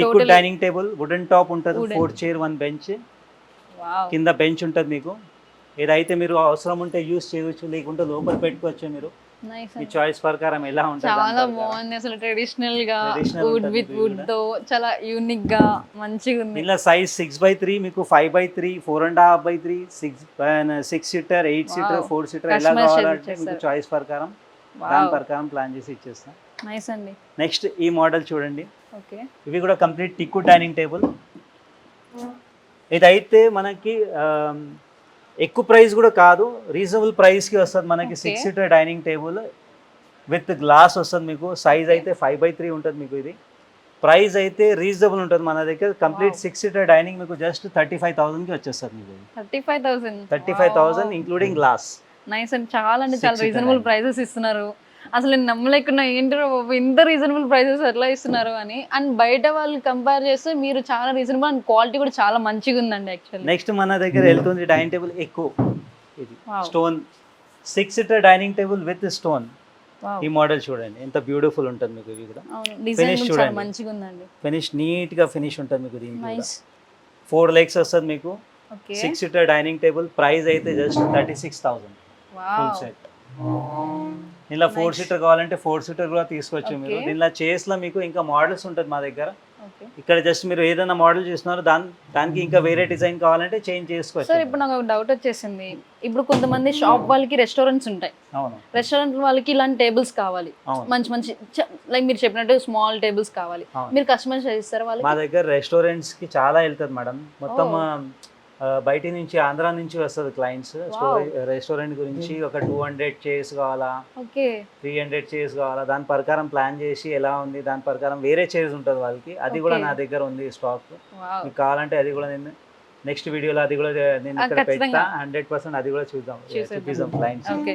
Teak dining table wooden top ఉంటుంది. Four chair one bench కింద bench ఉంటుంది మీకు ఏదైతే మీరు అవసరం ఉంటే యూస్ చేయవచ్చు లేకుంటే లోపల పెట్టుకోవచ్చు మీరు మీ చాయిస్ ప్రకారం ఎలా ఉంటుంది చాలా. బాగుంది అసలు ట్రెడిషనల్గా వుడ్ విత్ వుడ్. తో చాలా యూనిక్గా మంచిగా ఉంది దీనిలో సైజ్ సిక్స్ బై త్రీ మీకు five by three four and half by three six six seater eight seater. Four seater ఎలా కావాలంటే మీకు. చాయిస్ ప్రకారం దాని ప్రకారం ప్లాన్ చేసి ఇచ్చేస్తాం నైస్ అండి. నెక్స్ట్ ఈ మోడల్ చూడండి. ఓకే. ఇవి కూడా కంప్లీట్ టిక్కు డైనింగ్ టేబుల్ ఇదైతే మనకి ఎక్కువ ప్రైస్ కూడా కాదు రీజనబుల్ ప్రైస్కి వస్తుంది మనకి. Six seater dining table with glass వస్తుంది మీకు సైజ్. అయితే ఫైవ్ బై త్రీ ఉంటుంది మీకు ఇది. ప్రైస్ అయితే రీజనబుల్ ఉంటుంది మన దగ్గర. కంప్లీట్. సిక్స్ సీటర్ డైనింగ్ మీకు జస్ట్ థర్టీ ఫైవ్ థౌసండ్కి వచ్చేస్తుంది మీకు thirty five thousand thirty five thousand including glass nice అండి. చాలా అంటే చాలా రీజనబుల్. ప్రైసెస్ ఇస్తున్నారు. అసలు నేను నమ్మలేకున్నా ఏంటో బాబు ఇంత రీజనబుల్ ప్రైసెస్ ఎట్లా ఇస్తున్నారు? అని. అండ్ బయట వాళ్ళు కంపేర్ చేస్తే మీరు చాలా రీజనబుల్ అండ్ క్వాలిటీ కూడా చాలా మంచిగా ఉందండి యాక్చువల్లీ నెక్స్ట్ మన దగ్గర వెళ్తుంది డైనింగ్ టేబుల్ ఎక్కువ. ఇది. Stone six seater dining table with stone ఈ మోడల్ చూడండి ఎంత బ్యూటిఫుల్ ఉంటుంది మీకు ఇది కూడా. చాలా చూడండి. మంచిగా ఉందండి ఫినిష్ నీట్గా ఫినిష్ ఉంటుంది మీకు దీనికి నైస్ ఫోర్ లెగ్స్ వస్తుంది మీకు. Okay six seater dining table price అయితే just thirty six thousand full set ఇలా ఫోర్. సీటర్ కావాలంటే ఫోర్ సీటర్ కూడా తీసుకోవచ్చు మీరు. Okay. దీనిలో chairs లో మీకు ఇంకా మోడల్స్ ఉంటుంది మా దగ్గర. ఇక్కడ జస్ట్ మీరు ఏదైనా మోడల్ చూస్తున్నారు దాని దానికి ఇంకా వేరే డిజైన్ కావాలంటే చేంజ్ సార్ చేసుకోవచ్చు ఇప్పుడు నాకు ఒక డౌట్ వచ్చేసింది. ఇప్పుడు కొంతమంది షాప్ వాళ్ళకి రెస్టారెంట్స్ ఉంటాయి. రెస్టారెంట్ వాళ్ళకి ఇలాంటి టేబుల్స్ కావాలి. మంచి మంచి లైక్ మీరు చెప్పినట్టు స్మాల్ టేబుల్స్ కావాలి. మీరు కస్టమైజ్ చేస్తారు మా వాళ్ళకి దగ్గర రెస్టారెంట్స్కి చాలా వెళ్తుంది మేడం మొత్తం Oh. బయట నుంచి ఆంధ్ర నుంచి వస్తుంది క్లయింట్స్ రెస్టారెంట్ గురించి ఒక టూ హండ్రెడ్ చైర్స్ కావాలా? త్రీ హండ్రెడ్ చైర్స్ కావాలా? దాని ప్రకారం ప్లాన్ చేసి ఎలా ఉంది? దాని ప్రకారం వేరే చైర్స్ ఉంటుంది వాళ్ళకి. అది కూడా. నా దగ్గర ఉంది స్టాక్ మీకు కావాలంటే అది కూడా నేను నెక్స్ట్ వీడియోలో అది కూడా నేను ఇక్కడ పెడతా. హండ్రెడ్ పర్సెంట్ అది కూడా చూద్దాం. చూపిస్తాం క్లయింట్స్ ఓకే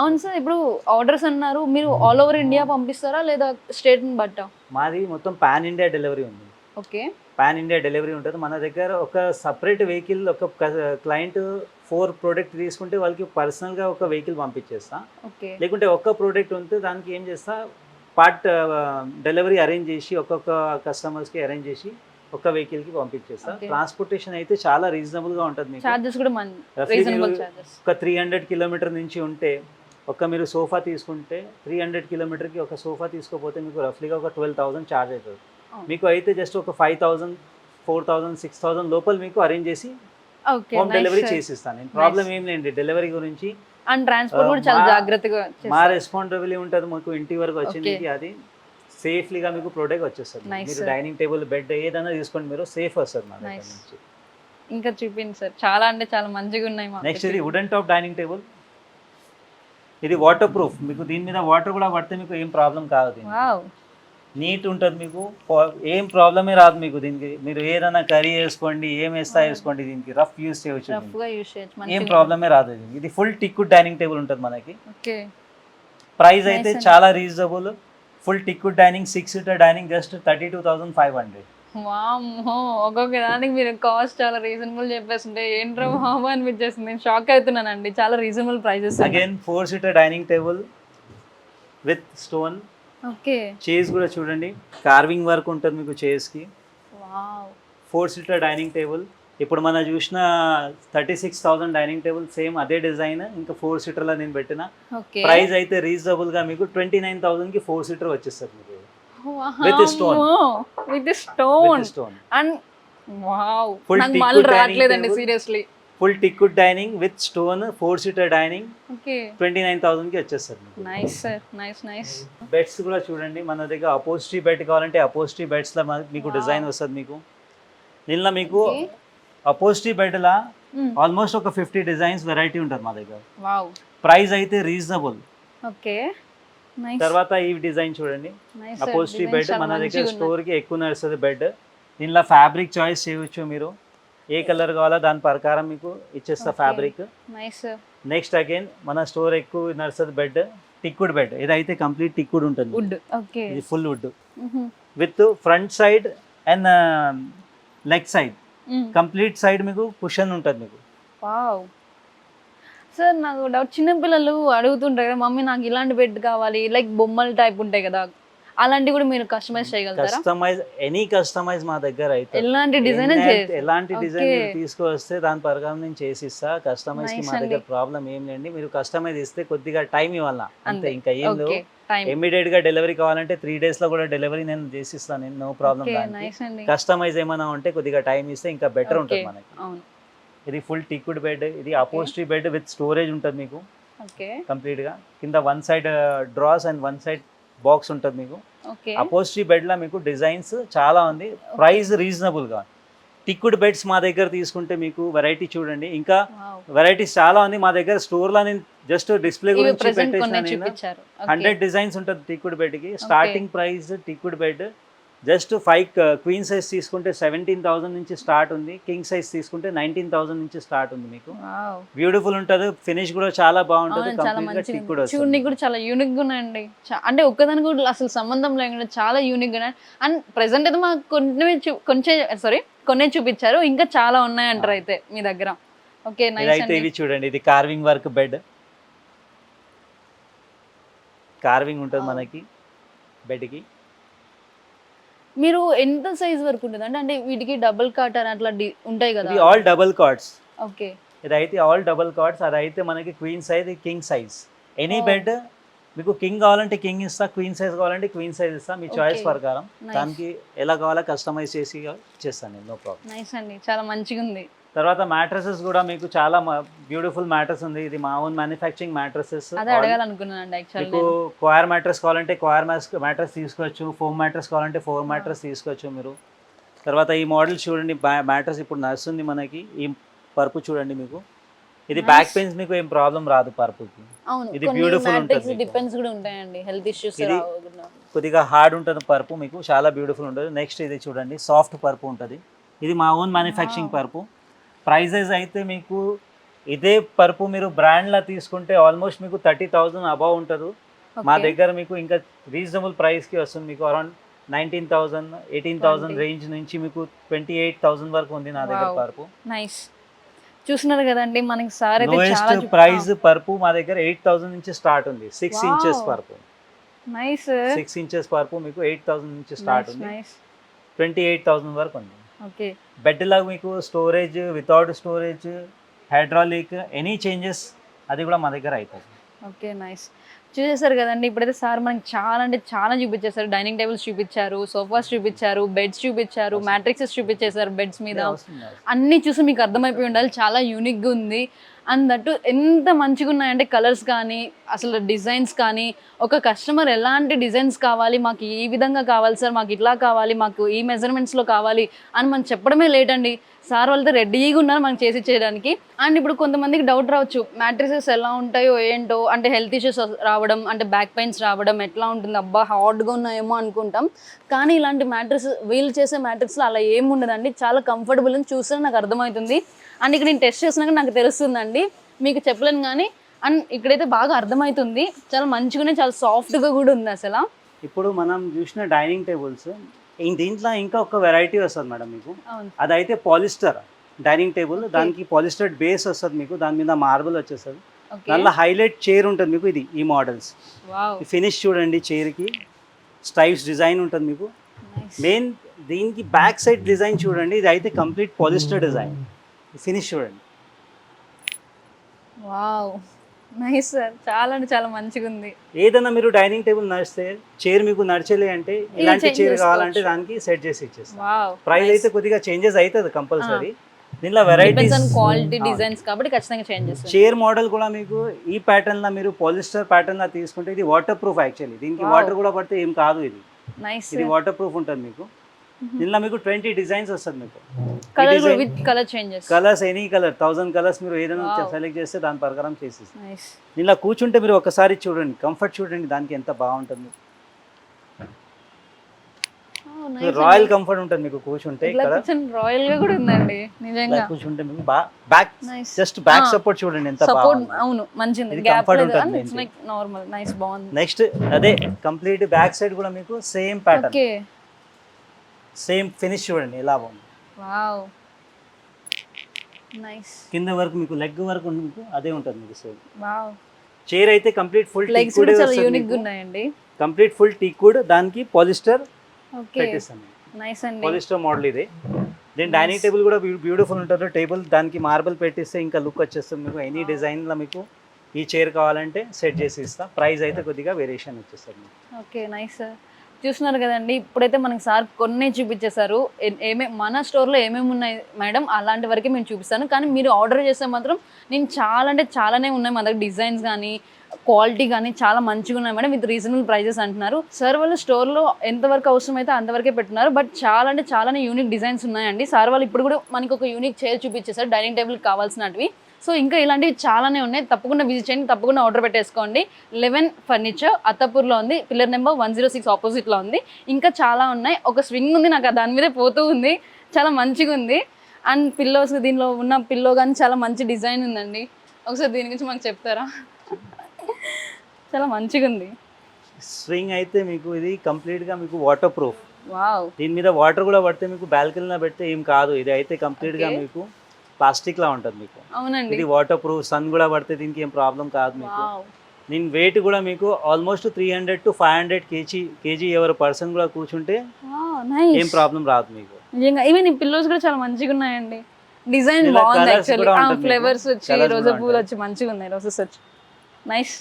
అవును సార్ ఇప్పుడు ఆర్డర్స్ అన్నారు. మీరు ఆల్ ఓవర్ ఇండియా పంపిస్తారా? లేదా స్టేట్ బట్ట? మాది మొత్తం పాన్ ఇండియా డెలివరీ ఉంది. ఓకే పాన్ ఇండియా డెలివరీ ఉంటుంది. మన దగ్గర ఒక సపరేట్ వెహికల్ ఒక క్లయింట్ ఫోర్ ప్రోడక్ట్ తీసుకుంటే వాళ్ళకి పర్సనల్గా ఒక వెహికల్ పంపించేస్తా. లేకుంటే ఒక్క ప్రోడక్ట్ ఉంటే దానికి ఏం చేస్తా? పార్ట్ డెలివరీ అరేంజ్ చేసి ఒక్కొక్క కస్టమర్స్కి అరేంజ్ చేసి ఒక్క వెహికల్కి పంపించేస్తా. Okay. ట్రాన్స్పోర్టేషన్ అయితే చాలా ఉంటుంది రీజనబుల్ మీరు చార్జెస్ ఒక త్రీ హండ్రెడ్ కిలోమీటర్ నుంచి ఉంటే ఒక మీరు సోఫా తీసుకుంటే త్రీ హండ్రెడ్ కిలోమీటర్కి ఒక సోఫా తీసుకోపోతే మీకు రఫ్లీగా ఒక ట్వెల్వ్ థౌసండ్ ఛార్జ్ అవుతుంది. మీకు అయితే జస్ట్ ఒక five thousand four thousand six thousand లోపల మీకు అరేంజ్ చేసి హోమ్ డెలివరీ చేసిస్తాను. నేను ప్రాబ్లం ఏం లేండి డెలివరీ గురించి అండ్ ట్రాన్స్పోర్ట్ కూడా చాలా జాగ్రత్తగా మా. రెస్పాన్సిబిలిటీ ఉంటుంది మాకు ఇంటి వరకు వచ్చింది అది. సేఫ్లీగా మీకు ప్రొడక్ట్ వచ్చేస్తుంది. మీరు. డైనింగ్ టేబుల్ బెడ్ ఏదైనా తీసుకోండి మీరు సేఫ్ వస్తుంది మా దగ్గర. నుంచి. ఇంకా చూపించండి సార్ చాలా అంటే చాలా మంచిగా ఉన్నాయి నెక్స్ట్ ఇది వుడెన్ టాప్ డైనింగ్ టేబుల్ ఇది వాటర్ ప్రూఫ్ మీకు దీని మీద వాటర్ కూడా పడితే మీకు ఏం ప్రాబ్లం కాదు నీట్ ఉంటుంది మీకు. ఏం ప్రాబ్లమే రాదు మీకు దీనికి. మీరు ఏదైనా కర్రీ వేసుకోండి ఏం వేస్తా వేసుకోండి దీనికి. రఫ్ యూస్ చేయవచ్చు ఏం ప్రాబ్లమే రాదు ఇది. ఫుల్ టిక్వుడ్ డైనింగ్ టేబుల్ ఉంటుంది మనకి. ఓకే. ప్రైస్ అయితే. చాలా reasonable. Full teakwood dining six seater dining just thirty two thousand five hundred. ఒక్కొక్క దానికి మీరు కాస్ట్ చాలా రీజనబుల్ చెప్పేస్తుంటే ఏంట్రా బాబు అనిపించేస్తుంది. నేను షాక్ అవుతున్నానండి. చాలా reasonable prices. Again four seater dining table with stone chairs కూడా చూడండి. కార్వింగ్ వర్క్ ఉంటుంది మీకు చైర్స్కి ఫోర్ సీటర్ డైనింగ్ టేబుల్ ఇప్పుడు మనం చూసిన thirty six thousand dining table same అదే డిజైన్ ఇంకా ఫోర్ సీటర్లో నేను పెట్టిన. ప్రైస్ అయితే రీజనబుల్గా మీకు ట్వంటీ నైన్ థౌసండ్కి ఫోర్ సీటర్ వచ్చేస్తుంది మీకు. With stone. With stone stone and wow. నాకు మళ్ళీ రావట్లేదండి. Seriously full teakwood dining with stone four seater dining. Twenty nine థౌసండ్కి వచ్చేస్తుంది మీకు. Nice sir nice nice. Beds కూడా చూడండి మన దగ్గర అపోస్ట్రీ బెడ్ కావాలంటే అపోస్ట్రీ బెడ్స్లో మీకు. డిజైన్ వస్తుంది మీకు. దీనిలో మీకు. అపోస్ట్రీ బెడ్ లా ఆల్మోస్ట్ ఒక ఫిఫ్టీ డిజైన్స్ వెరైటీ ఉంటుంది మా దగ్గర. ప్రైస్ అయితే రీజనబుల్. ఓకే. తర్వాత ఈ డిజైన్ చూడండి. అపోస్ట్రీ బెడ్ మన దగ్గర స్టోర్కి ఎక్కువ నడుస్తుంది బెడ్. దీనిలో ఫ్యాబ్రిక్ చాయిస్ చేయవచ్చు మీరు. ఏ కలర్ కావాలో దాని ప్రకారం మీకు ఇచ్చేస్తా. ఫ్యాబ్రిక్ నెక్స్ట్ అగైన్ మన స్టోర్ ఎక్కువ నడుస్తుంది బెడ్ టిక్వుడ్ బెడ్ ఇదైతే కంప్లీట్ టిక్వుడ్ ఉంటుంది. వుడ్ ఓకే ఇది full wood with front side and leg side complete side మీకు కుషన్ ఉంటుంది మీకు. సార్ నాకు డౌట్ చిన్న పిల్లలు అడుగుతుంటారు కదా మమ్మీ నాకు ఇలాంటి బెడ్ కావాలి. లైక్ బొమ్మల టైప్ ఉంటాయి కదా. అలాంటివి కూడా మీరు కస్టమైజ్ చేయగలుగుతారా? కస్టమైజ్ ఎనీ కస్టమైజ్ మా దగ్గర అయితే ఎలాంటి డిజైన్ ఎలాంటి-. డిజైన్ తీసుకొస్తే దాని ప్రకారం నేను చేసిస్తా. కస్టమైజ్కి మా దగ్గర. ప్రాబ్లం ఏం లేండి. మీరు కస్టమైజ్ ఇస్తే కొద్దిగా టైం ఇవ్వాలా? అంతే. ఇంకా ఏం లేవు. టైం ఇమీడియట్గా డెలివరీ కావాలంటే త్రీ డేస్లో కూడా డెలివరీ నేను చేసిస్తాను నేను నో ప్రాబ్లం కస్టమైజ్ ఏమైనా ఉంటే కొద్దిగా టైం ఇస్తే ఇంకా బెటర్ ఉంటుంది. మనకి. అవును. ఇది ఫుల్ టిక్విడ్ బెడ్ ఇది అపోస్ట్రీ బెడ్ విత్ స్టోరేజ్ ఉంటుంది మీకు. ఓకే కంప్లీట్గా. కింద one side drawers and one side box ఉంటుంది మీకు. ఓకే. అపోస్ట్రీ బెడ్లో మీకు డిజైన్స్ చాలా ఉంది. ప్రైస్ రీజనబుల్గా టిక్విడ్ బెడ్స్ మా దగ్గర తీసుకుంటే మీకు వెరైటీ చూడండి. ఇంకా వెరైటీస్ చాలా ఉంది. మా దగ్గర స్టోర్లో నేను జస్ట్ డిస్ప్లే గురించి పెట్టేసిన హండ్రెడ్ డిజైన్స్ ఉంటుంది teakwood బెడ్కి starting price teakwood bed just five queen size తీసుకుంటే సెవెంటీన్ థౌసండ్ నుంచి స్టార్ట్ ఉంది కింగ్ సైజ్ తీసుకుంటే నైన్టీన్ థౌసండ్ నుంచి స్టార్ట్ ఉంది మీకు. బ్యూటిఫుల్ ఉంటుంది ఫినిష్ కూడా చాలా బాగుంటుంది కూడా చాలా యూనిక్గా ఉన్నాయండి. అంటే ఒక్కదాని కూడా అసలు సంబంధం లేకుండా చాలా యూనిక్గా అండ్ ప్రెసెంట్ అయితే మాకు కొన్ని కొంచెం సారీ కొన్ని చూపించారు. ఇంకా చాలా ఉన్నాయంటారు అయితే మీ దగ్గర. ఓకే అండి. ఇవి చూడండి ఇది కార్వింగ్ వర్క్ బెడ్ కార్వింగ్ ఉంటుంది. మనకి బెడ్కి. మీరు ఎంత సైజ్ వరకు ఉంటుంది? అంటే అంటే వీటికి డబుల్ కాట్ అని అట్లా ఉంటాయి కదా? All double cards okay. ఇదైతే ఆల్ డబుల్ కార్డ్స్ అదైతే మనకి queen size king size any. Bed మీకు కింగ్ కావాలంటే కింగ్ ఇస్తా క్వీన్ సైజ్ కావాలంటే క్వీన్ సైజ్ ఇస్తా. మీ చాయిస్. ప్రకారం. దానికి ఎలా కావాలో కస్టమైజ్ చేసి చేస్తాను నేను. నో ప్రాబ్లం నైస్ అండి. చాలా మంచిగా ఉంది తర్వాత మ్యాట్రసెస్ కూడా మీకు చాలా బ్యూటిఫుల్ మ్యాట్రస్ ఉంది. ఇది మా ఓన్ మ్యానుఫ్యాక్చరింగ్ మ్యాట్రసెస్. మీకు క్వైర్ మ్యాట్రస్ కావాలంటే క్వైర్ మ్యాట్రస్ తీసుకోవచ్చు. ఫోమ్ మ్యాట్రస్ కావాలంటే ఫోమ్ మ్యాట్రస్ తీసుకోవచ్చు మీరు. తర్వాత ఈ మోడల్ చూడండి మ్యాట్రస్ ఇప్పుడు నడుస్తుంది మనకి. ఈ పరుపు చూడండి మీకు. ఇది. బ్యాక్ పెయిన్స్ మీకు ఏం ప్రాబ్లం రాదు పరుపుకి. ఇది beautiful ఉంటుంది. డిపెండ్స్ కూడా ఉంటాయండి. హెల్త్ ఇష్యూస్ ఇది- కొద్దిగా హార్డ్ ఉంటుంది పరుపు మీకు. చాలా బ్యూటిఫుల్ ఉంటుంది. నెక్స్ట్ ఇది చూడండి సాఫ్ట్ పరుపు ఉంటుంది. ఇది మా ఓన్ మ్యానుఫ్యాక్చరింగ్. పరుపు. ప్రైజెస్ అయితే మీకు ఇదే పరుపు మీరు బ్రాండ్లా తీసుకుంటే ఆల్మోస్ట్ మీకు థర్టీ థౌజండ్ అబవ్ ఉంటుంది. మా దగ్గర మీకు ఇంకా రీజనబుల్ ప్రైస్కి వస్తుంది మీకు around nineteen thousand eighteen 20. Range నుంచి మీకు ట్వంటీ ఎయిట్ థౌసండ్ వరకు ఉంది నా దగ్గర. పరుపు. నైస్. చూస్తున్నారు కదండి మనకి సార్ లోయెస్ట్ ప్రైస్ పరుపు మా దగ్గర ఎయిట్ థౌసండ్ నుంచి స్టార్ట్ ఉంది. సిక్స్. ఇంచెస్ పరుపు. నైస్. సిక్స్ ఇంచెస్ పరుపు మీకు ఎయిట్ థౌసండ్ నుంచి స్టార్ట్ ఉంది. నైస్. ట్వంటీ ఎయిట్ థౌసండ్ వరకు ఉంది. బెడ్ లాగా మీకు storage without storage hydraulic any changes అది కూడా మా దగ్గర అవుతుంది ఓకే నైస్. చూసేసారు కదండి ఇప్పుడైతే సార్ మనకి చాలా అంటే చాలా చూపించేశారు. డైనింగ్ టేబుల్స్ చూపించారు సోఫాస్ చూపించారు బెడ్స్ చూపించారు. మ్యాట్రిక్సెస్ చూపించేశారు బెడ్స్ మీద. అన్నీ చూసి మీకు అర్థమైపోయి ఉండాలి. చాలా యూనిక్గా ఉంది. అండ్ దట్టు ఎంత మంచిగా ఉన్నాయంటే కలర్స్ కానీ అసలు డిజైన్స్ కానీ ఒక కస్టమర్ ఎలాంటి డిజైన్స్ కావాలి మాకు ఈ విధంగా కావాలి సార్ మాకు ఇట్లా కావాలి మాకు ఈ మెజర్మెంట్స్లో కావాలి అని మనం చెప్పడమే లేట్ అండి సార్ వాళ్ళతో రెడీగా ఉన్నారు మనం చేసి చేయడానికి అండ్ ఇప్పుడు కొంతమందికి డౌట్ రావచ్చు మ్యాట్రిసెస్ ఎలా ఉంటాయో ఏంటో అంటే హెల్త్ ఇష్యూస్ రావడం అంటే బ్యాక్ పెయిన్స్ రావడం ఎట్లా ఉంటుంది అబ్బా హార్డ్గా ఉన్నాయేమో అనుకుంటాం. కానీ ఇలాంటి మ్యాట్రిస్ వీల్ చేసే మ్యాట్రిక్స్లో అలా ఏముండదండి చాలా కంఫర్టబుల్ అని చూస్తే నాకు అర్థమవుతుంది. అండ్ ఇక్కడ నేను టెస్ట్ చేసినాక నాకు తెలుస్తుందండి. మీకు చెప్పలేను కానీ అండ్ ఇక్కడైతే బాగా అర్థమవుతుంది చాలా మంచిగానే చాలా సాఫ్ట్గా కూడా ఉంది అసలు. ఇప్పుడు మనం చూసిన డైనింగ్ టేబుల్స్ దీంట్లో ఇంకా ఒక వెరైటీ వస్తుంది మేడం మీకు. అదైతే పాలిస్టర్ డైనింగ్ టేబుల్. దానికి పాలిస్టర్ బేస్ వస్తుంది మీకు. దాని మీద మార్బుల్ వచ్చేస్తుంది. దానిలో హైలైట్ చైర్ ఉంటుంది మీకు ఇది ఈ మోడల్స్. ఫినిష్ చూడండి చైర్కి. స్టైప్స్ డిజైన్ ఉంటుంది మీకు. మెయిన్ దీనికి బ్యాక్ సైడ్ డిజైన్ చూడండి. ఇది అయితే కంప్లీట్ పాలిస్టర్ డిజైన్. ఫినిష్ చూడండి. వావ్. Nice sir. చాలా అంటే చాలా మంచిగా ఉంది ఏదైనా మీరు డైనింగ్ టేబుల్ నడిస్తే చైర్ మీకు నడిచేలే అంటే ఇలాంటి చైర్ కావాలంటే. దానికి సెట్ చేసి ఇచ్చేస్తాం. వావ్. ప్రైస్ అయితే కొద్దిగా చేంజెస్ అవుతుంది కంపల్సరీ. దీనిలో వెరైటీస్ క్వాలిటీ డిజైన్స్ కాబట్టి ఖచ్చితంగా చేంజ్ చేస్తుంది చైర్ మోడల్ కూడా మీకు ఈ ప్యాటర్న్ లా మీరు పాలిస్టర్ ప్యాటర్న్ లా తీసుకుంటే ఇది వాటర్ ప్రూఫ్ యాక్చువల్లీ దీనికి. వాటర్ కూడా పడితే ఏం కాదు ఇది. నైస్ ఇది వాటర్ ప్రూఫ్ ఉంటుంది మీకు. దీనిలో మీకు ట్వంటీ డిజైన్స్ వస్తుంది మీకు. Colours any colour thousand colours మీరు ఏదైనా. సెలెక్ట్ చేస్తే దాని ప్రకారం నైస్ దీనిలో కూర్చుంటే మీరు ఒకసారి చూడండి కంఫర్ట్ చూడండి దానికి ఎంత బాగుంటుంది. రాయల్ కంఫర్ట్ ఉంటుంది మీకు కూర్చుంటే రాయల్గా కూడా ఉందండి ఇలా నిజంగా కూర్చుంటే మీకు బ్యాక్ జస్ట్ బ్యాక్. సపోర్ట్ చూడండి ఎంత సపోర్ట్ అవును మంచిది గ్యాప్ ఉంటుంది నార్మల్ నైస్ బాగుంది. నెక్స్ట్ అదే కంప్లీట్ బ్యాక్ సైడ్ కూడా మీకు సేమ్ ప్యాటర్న్ సేమ్ ఫినిష్ చూడండి ఎలా బాగుంది. వావ్. నైస్. కింద వరకు మీకు లెగ్ వరకు మీకు అదే ఉంటుంది మీకు సేమ్. వావ్. చైర్ అయితే కంప్లీట్ ఫుల్ లెగ్స్ కూడా చాలా యూనిక్ ఉన్నాయండి. కంప్లీట్ ఫుల్ టీకుడ్ దానికి పాలిస్టర్ ఓకే. నైస్ అండి. పాలిస్టర్ మోడల్ ఇది. దీని డైనింగ్ టేబుల్ కూడా బ్యూటిఫుల్ ఉంటుంది. టేబుల్ దానికి మార్బుల్ పెట్టిస్తే ఇంకా లుక్ వచ్చేస్తుంది మీకు. ఎనీ డిజైన్లో మీకు ఈ చైర్ కావాలంటే సెట్ చేసి ఇస్తా. ప్రైస్ అయితే కొద్దిగా వేరియేషన్ వచ్చేస్తుంది. Okay nice. సార్ చూస్తున్నారు కదండి. ఇప్పుడైతే మనకి సార్ కొన్ని చూపించేశారు. ఏమే మన స్టోర్లో ఏమేమి ఉన్నాయి మేడం? అలాంటి వరకే మేము చూపిస్తాను. కానీ మీరు ఆర్డర్ చేస్తే మాత్రం నేను చాలా అంటే చాలానే ఉన్నాయి మన దగ్గర. డిజైన్స్ కానీ క్వాలిటీ కానీ చాలా మంచిగా ఉన్నాయి మేడం. విత్ రీజనబుల్ ప్రైజెస్ అంటున్నారు. సార్ వాళ్ళు స్టోర్లో ఎంతవరకు అవసరం అయితే అంతవరకే పెట్టున్నారు. బట్ చాలా అంటే చాలానే యూనిక్ డిజైన్స్ ఉన్నాయండి. సార్ వాళ్ళు ఇప్పుడు కూడా మనకి ఒక యూనిక్ చైర్ చూపించేశారు. డైనింగ్ టేబుల్ కావాల్సినవి సో ఇంకా ఇలాంటివి చాలానే ఉన్నాయి. తప్పకుండా విజిట్ చేయండి. తప్పకుండా ఆర్డర్ పెట్టేసుకోండి. లెవెన్ ఫర్నిచర్ అత్తపూర్లో ఉంది. Pillar number one zero six ఆపోజిట్లో ఉంది. ఇంకా చాలా ఉన్నాయి. ఒక స్వింగ్ ఉంది. నాకు దాని మీదే పోతూ ఉంది. చాలా మంచిగా ఉంది. అండ్ పిల్లోస్ దీనిలో ఉన్న పిల్లో కానీ చాలా మంచి డిజైన్ ఉందండి. ఒకసారి దీని గురించి మాకు చెప్తారా? చాలా మంచిగా ఉంది. స్వింగ్ అయితే మీకు ఇది కంప్లీట్గా మీకు వాటర్ ప్రూఫ్ వావ్. దీని మీద వాటర్ కూడా పడితే మీకు బాల్కనీలో పెడితే ఏం కాదు. ఇది అయితే కంప్లీట్గా. మీకు ప్లాస్టిక్ లా ఉంటుంది మీకు. అవునండి. ఇది వాటర్ ప్రూఫ్ సన్ కూడా పడితే దీనికి ఏం ప్రాబ్లం కాదు మీకు. దీని వెయిట్ కూడా మీకు almost three hundred to five hundred KG KG ఎవరు పర్సన్ కూడా కూర్చుంటే ఏం ప్రాబ్లం రాదు మీకు. నిజంగా ఈవెన్ ఈ పిల్లోస్ కూడా చాలా మంచిగా ఉన్నాయండి. డిజైన్ బాగుంది యాక్చువల్లీ. ఫ్లేవర్స్ వచ్చి రోజా పూలు. వచ్చి మంచిగా ఉన్నాయి రోజెస్ వచ్చి. నైస్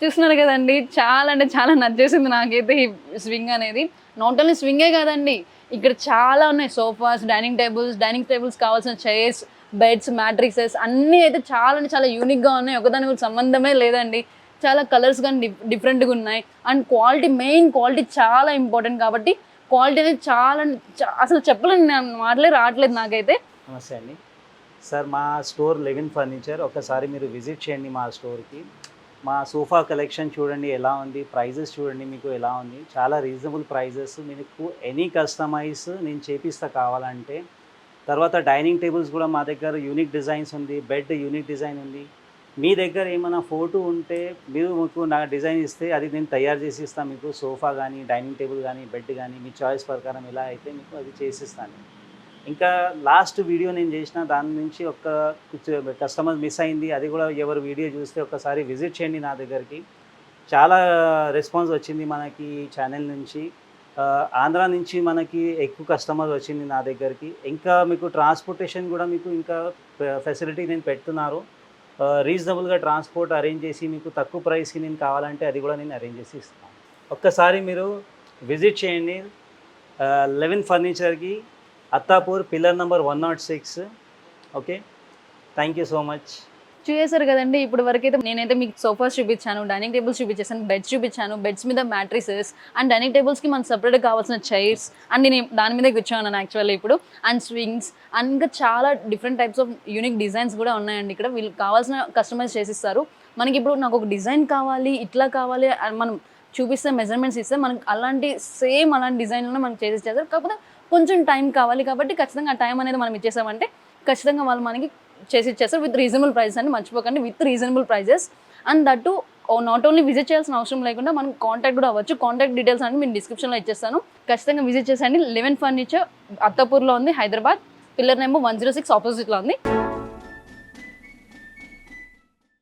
చూస్తున్నారు కదండి చాలా అంటే చాలా నచ్చేసింది నాకైతే ఈ స్వింగ్ అనేది. నాట్ ఓన్లీ స్వింగే కాదండి ఇక్కడ చాలా ఉన్నాయి sofas dining tables dining tables కావాల్సిన చైర్స్ బెడ్స్ మ్యాట్రిక్సెస్ అన్నీ అయితే చాలా అంటే చాలా యూనిక్గా ఉన్నాయి. ఒకదానికి సంబంధమే లేదండి. చాలా కలర్స్ కానీ డిఫ్ డిఫరెంట్గా ఉన్నాయి. అండ్ క్వాలిటీ మెయిన్ క్వాలిటీ చాలా ఇంపార్టెంట్ కాబట్టి క్వాలిటీ అనేది చాలా అసలు చెప్పలేను నేను మాటలే రావట్లేదు నాకైతే. నమస్తే అండి. సార్ మా స్టోర్ లెవెన్ ఫర్నిచర్ ఒకసారి మీరు విజిట్ చేయండి మా స్టోర్కి మా సోఫా కలెక్షన్ చూడండి ఎలా ఉంది ప్రైజెస్ చూడండి మీకు ఎలా ఉంది. చాలా రీజనబుల్ ప్రైజెస్ మీకు ఎనీ కస్టమైజ్ నేను చేపిస్తా కావాలంటే తర్వాత డైనింగ్ టేబుల్స్ కూడా మా దగ్గర యూనిక్ డిజైన్స్ ఉంది బెడ్ యూనిక్ డిజైన్ ఉంది. మీ దగ్గర ఏమైనా ఫోటో ఉంటే మీరు మీకు నా డిజైన్ ఇస్తే అది నేను తయారు చేసి ఇస్తాను మీకు సోఫా కానీ డైనింగ్ టేబుల్ కానీ బెడ్ కానీ మీ చాయిస్ ప్రకారం ఎలా అయితే మీకు అది చేసిస్తాను ఇంకా లాస్ట్ వీడియో నేను చేసిన దాని నుంచి ఒక కస్టమర్ మిస్ అయింది అది కూడా ఎవరు వీడియో చూస్తే ఒకసారి విజిట్ చేయండి నా దగ్గరికి. చాలా రెస్పాన్స్ వచ్చింది మనకి ఛానల్ నుంచి. ఆంధ్ర నుంచి మనకి ఎక్కువ కస్టమర్ వచ్చింది నా దగ్గరికి. ఇంకా మీకు ట్రాన్స్పోర్టేషన్ కూడా మీకు ఇంకా ఫెసిలిటీ నేను పెడుతున్నారు. రీజనబుల్గా ట్రాన్స్పోర్ట్ అరేంజ్ చేసి మీకు తక్కువ ప్రైస్కి నేను కావాలంటే అది కూడా నేను అరేంజ్ చేసి ఇస్తాను. ఒక్కసారి మీరు విజిట్ చేయండి. Eleven ఫర్నిచర్కి Attapur pillar number one nought six okay thank you so much చూసేశారు కదండి. ఇప్పుడు వరకైతే నేనైతే మీకు సోఫాస్ చూపించాను డైనింగ్ టేబుల్స్ చూపించాను బెడ్స్ చూపించాను బెడ్స్ మీద మ్యాట్రిసెస్ అండ్ డైనింగ్ టేబుల్స్కి మనకు సపరేట్గా కావాల్సిన చైర్స్ అండ్ నేను దాని మీద కూర్చోన్నాను యాక్చువల్లీ ఇప్పుడు. అండ్ స్వింగ్స్ అండ్ ఇంకా చాలా different types of unique designs కూడా ఉన్నాయండి ఇక్కడ. వీళ్ళు కావాల్సిన కస్టమైజ్ చేసిస్తారు. మనకి ఇప్పుడు నాకు ఒక డిజైన్ కావాలి ఇట్లా కావాలి మనం చూపిస్తే మెజర్మెంట్స్ ఇస్తే మనకు అలాంటి సేమ్ అలాంటి డిజైన్లోనే మనం చేసి చేస్తారు. కాకపోతే కొంచెం టైం కావాలి కాబట్టి ఖచ్చితంగా ఆ టైం అనేది మనం ఇచ్చేసామంటే ఖచ్చితంగా వాళ్ళు మనకి చేసి ఇచ్చేస్తారు విత్ రీజనబుల్ ప్రైజెస్ అని మర్చిపోకండి with reasonable prices and that not only visit చేయాల్సిన అవసరం లేకుండా మనం కాంటాక్ట్ కూడా అవ్వచ్చు. కాంటాక్ట్ డీటెయిల్స్ అని నేను డిస్క్రిప్షన్లో ఇచ్చేస్తాను. ఖచ్చితంగా విజిట్ చేసేయండి. లెవెన్ ఫర్నిచర్ అత్తపూర్లో ఉంది Hyderabad pillar number one zero six ఆపోజిట్లో ఉంది.